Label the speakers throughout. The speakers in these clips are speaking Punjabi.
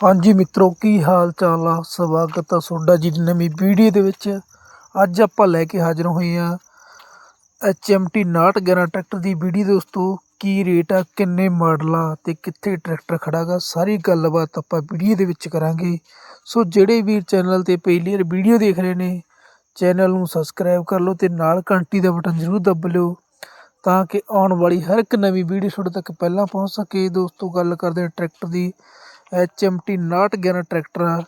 Speaker 1: ਹਾਂਜੀ ਮਿੱਤਰੋ, ਕੀ ਹਾਲ ਚਾਲ ਆ? ਸਵਾਗਤ ਆ ਤੁਹਾਡਾ ਜੀ ਦੀ ਨਵੀਂ ਵੀਡੀਓ ਦੇ ਵਿੱਚ। ਅੱਜ ਆਪਾਂ ਲੈ ਕੇ ਹਾਜ਼ਰ ਹੋਏ ਆ HMT 6911 ਟਰੈਕਟਰ ਦੀ ਵੀਡੀਓ ਦੋਸਤੋ, ਕੀ ਰੇਟ ਆ, ਕਿੰਨੇ ਮਾਡਲ ਆ ਤੇ ਕਿੱਥੇ ਟਰੈਕਟਰ ਖੜਾਗਾ, ਸਾਰੀ ਗੱਲਬਾਤ ਆਪਾਂ ਵੀਡੀਓ ਦੇ ਵਿੱਚ ਕਰਾਂਗੇ। ਸੋ ਜਿਹੜੇ ਵੀ ਚੈਨਲ ਤੇ ਪਹਿਲੀ ਵਾਰ ਵੀਡੀਓ ਦੇਖ ਰਹੇ ਨੇ, ਚੈਨਲ ਨੂੰ ਸਬਸਕ੍ਰਾਈਬ ਕਰ ਲਓ ਤੇ ਨਾਲ ਘੰਟੀ ਦਾ ਬਟਨ ਜ਼ਰੂਰ ਦੱਬ ਲਿਓ ਤਾਂ ਕਿ ਆਉਣ ਵਾਲੀ ਹਰ ਇੱਕ ਨਵੀਂ ਵੀਡੀਓ ਤੁਹਾਡੇ ਤੱਕ ਪਹਿਲਾਂ ਪਹੁੰਚ ਸਕੇ। ਦੋਸਤੋ, ਗੱਲ ਕਰਦੇ ਹਾਂ ਟਰੈਕਟਰ ਦੀ HMT 6911 ਟਰੈਕਟਰ ਆ।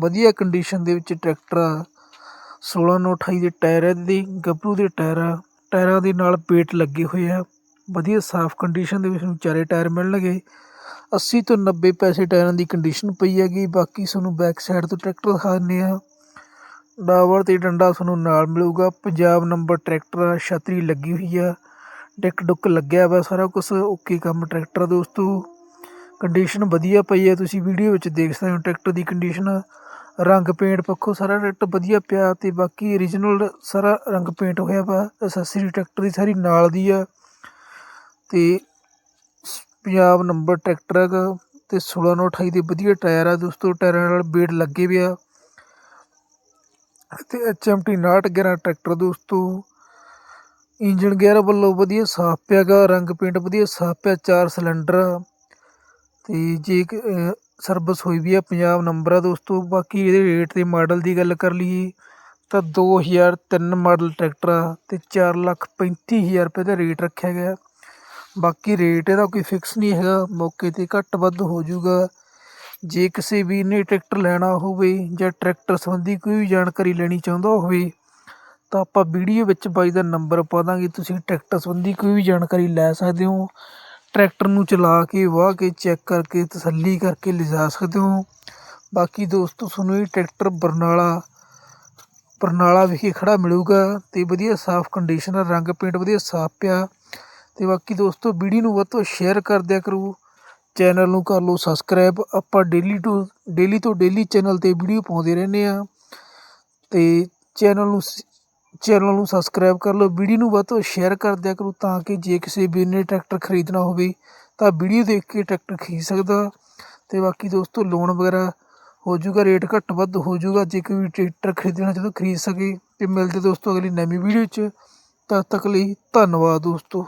Speaker 1: ਵਧੀਆ ਕੰਡੀਸ਼ਨ ਦੇ ਵਿੱਚ ਟਰੈਕਟਰ ਆ। 16 ਨੌ 28 ਦੇ ਟਾਇਰ ਆ ਇਹਦੇ ਗੱਭਰੂ ਦੇ ਟਾਇਰ ਆ। ਟਾਇਰਾਂ ਦੇ ਨਾਲ ਪੇਟ ਲੱਗੇ ਹੋਏ ਆ। ਵਧੀਆ ਸਾਫ਼ ਕੰਡੀਸ਼ਨ ਦੇ ਵਿੱਚ ਨੂੰ ਚਾਰੇ ਟਾਇਰ ਮਿਲਣਗੇ। 80 ਤੋਂ 90 ਪੈਸੇ ਟਾਇਰਾਂ ਦੀ ਕੰਡੀਸ਼ਨ ਪਈ ਹੈਗੀ। ਬਾਕੀ ਤੁਹਾਨੂੰ ਬੈਕ ਸਾਈਡ ਤੋਂ ਟਰੈਕਟਰ ਦਿਖਾ ਦਿੰਦੇ ਆ। ਡਾਵਰ ਤੇ ਡੰਡਾ ਤੁਹਾਨੂੰ ਨਾਲ ਮਿਲੂਗਾ। ਪੰਜਾਬ ਨੰਬਰ ਟਰੈਕਟਰ ਆ, ਛਤਰੀ ਲੱਗੀ ਹੋਈ ਆ। ਡਿੱਕ ਡੁੱਕ ਲੱਗਿਆ ਵਾ ਸਾਰਾ ਕੁਝ ਓਕੇ ਕੰਮ ਟਰੈਕਟਰ ਦੋਸਤੋ। ਕੰਡੀਸ਼ਨ ਵਧੀਆ ਪਈ ਹੈ, ਤੁਸੀਂ ਵੀਡੀਓ ਵਿੱਚ ਦੇਖ ਸਕਦੇ ਹੋ ਟਰੈਕਟਰ ਦੀ ਕੰਡੀਸ਼ਨ ਰੰਗ ਪੇਂਟ ਪੱਖੋਂ ਸਾਰਾ ਟਰੈਕਟਰ ਵਧੀਆ ਪਿਆ ਅਤੇ ਬਾਕੀ ਓਰੀਜਨਲ ਸਾਰਾ ਰੰਗ ਪੇਂਟ ਹੋਇਆ ਵਾ ਅਸੈਸਰੀ ਟਰੈਕਟਰ ਦੀ ਸਾਰੀ ਨਾਲ ਦੀ ਆ ਅਤੇ ਪੰਜਾਬ ਨੰਬਰ ਟਰੈਕਟਰ ਹੈਗਾ ਅਤੇ 16 ਨੌ 28 ਦੇ ਵਧੀਆ ਟਾਇਰ ਆ, ਦੋਸਤੋ ਟਾਇਰਾਂ ਨਾਲ ਬੇੜ ਲੱਗੇ ਵੀ ਆ ਤੇ HMT 6911 ਟਰੈਕਟਰ ਦੋਸਤੋ। ਇੰਜਨ ਗੇਅਰ ਵੱਲੋਂ ਵਧੀਆ ਸਾਫ਼ ਪਿਆਗਾ ਰੰਗ ਪੇਂਟ ਵਧੀਆ ਸਾਫ਼ ਪਿਆ, ਚਾਰ ਸਿਲੰਡਰ ਅਤੇ ਜੇ ਸਰਵਿਸ ਹੋਈ ਵੀ ਆ ਪੰਜਾਬ ਨੰਬਰ ਆ ਦੋਸਤੋ ਬਾਕੀ ਇਹਦੇ ਰੇਟ ਅਤੇ ਮਾਡਲ ਦੀ ਗੱਲ ਕਰ ਲਈਏ ਤਾਂ 2003 ਮਾਡਲ ਟਰੈਕਟਰ ਆ ਅਤੇ ਚਾਰ ਲੱਖ ਪੈਂਤੀ ਹਜ਼ਾਰ ਰੁਪਏ ਦਾ ਰੇਟ ਰੱਖਿਆ ਗਿਆ। ਬਾਕੀ ਰੇਟ ਇਹਦਾ ਕੋਈ ਫਿਕਸ ਨਹੀਂ ਹੈਗਾ, ਮੌਕੇ ਤੇ ਘੱਟ ਵੱਧ ਹੋ ਜਾਊਗਾ। ਜੇ ਕਿਸੇ ਵੀਰ ਨੇ ਟਰੈਕਟਰ ਲੈਣਾ ਹੋਵੇ ਜਾਂ ਟਰੈਕਟਰ ਸੰਬੰਧੀ ਕੋਈ ਵੀ ਜਾਣਕਾਰੀ ਲੈਣੀ ਚਾਹੁੰਦਾ ਹੋਵੇ, ਤਾਂ ਆਪਾਂ ਵੀਡੀਓ ਵਿੱਚ ਬਾਈ ਦਾ ਨੰਬਰ ਪਾ ਦਾਂਗੇ। ਤੁਸੀਂ ਟਰੈਕਟਰ ਸੰਬੰਧੀ ਕੋਈ ਵੀ ਜਾਣਕਾਰੀ ਲੈ ਸਕਦੇ ਹੋ। ਟਰੈਕਟਰ ਨੂੰ ਚਲਾ ਕੇ, ਵਾਹ ਕੇ ਚੈੱਕ ਕਰਕੇ, ਤਸੱਲੀ ਕਰਕੇ ਲਿਜਾ ਸਕਦੇ ਹੋ। ਬਾਕੀ ਦੋਸਤੋ, ਤੁਹਾਨੂੰ ਇਹ ਟਰੈਕਟਰ ਬਰਨਾਲਾ ਬਰਨਾਲਾ ਵਿਖੇ ਖੜਾ ਮਿਲੂਗਾ ਤੇ ਵਧੀਆ ਸਾਫ਼ ਕੰਡੀਸ਼ਨ ਦਾ ਰੰਗ ਪੇਂਟ ਵਧੀਆ ਸਾਫ਼ ਪਿਆ। ਤੇ ਬਾਕੀ ਦੋਸਤੋ, ਵੀਡੀਓ ਨੂੰ ਵੱਧ ਤੋਂ ਸ਼ੇਅਰ ਕਰ ਦਿਆ ਕਰੋ। ਚੈਨਲ ਨੂੰ ਕਰ ਲਓ ਸਬਸਕ੍ਰਾਈਬ ਆਪਾਂ ਡੇਲੀ ਟੂ ਡੇਲੀ ਤੋਂ ਡੇਲੀ ਚੈਨਲ ਤੇ ਵੀਡੀਓ ਪਾਉਂਦੇ ਰਹਿੰਦੇ ਆ ਤੇ ਚੈਨਲ ਨੂੰ ਚੈਨਲ ਨੂੰ ਸਬਸਕ੍ਰਾਈਬ ਕਰ ਲਓ, ਵੀਡੀਓ ਨੂੰ ਵੱਧ ਤੋਂ ਸ਼ੇਅਰ ਕਰ ਦਿਆ ਕਰੋ ਤਾਂ ਕਿ ਜੇ ਕਿਸੇ ਵੀਰ ਨੇ ਟਰੈਕਟਰ ਖਰੀਦਣਾ ਹੋਵੇ ਤਾਂ ਵੀਡੀਓ ਦੇਖ ਕੇ ਟਰੈਕਟਰ ਖਰੀਦ ਸਕਦਾ। ਅਤੇ ਬਾਕੀ ਦੋਸਤੋ ਲੋਨ ਵਗੈਰਾ ਹੋ ਜਾਊਗਾ ਰੇਟ ਘੱਟ ਵੱਧ ਹੋ ਜਾਊਗਾ, ਜੇ ਕੋਈ ਟਰੈਕਟਰ ਖਰੀਦਣਾ ਚਾਹੁੰਦਾ ਖਰੀਦ ਸਕੇ ਅਤੇ ਮਿਲਦੇ ਦੋਸਤੋ ਅਗਲੀ ਨਵੀਂ ਵੀਡੀਓ 'ਚ। ਤਦ ਤੱਕ ਲਈ ਧੰਨਵਾਦ ਦੋਸਤੋ।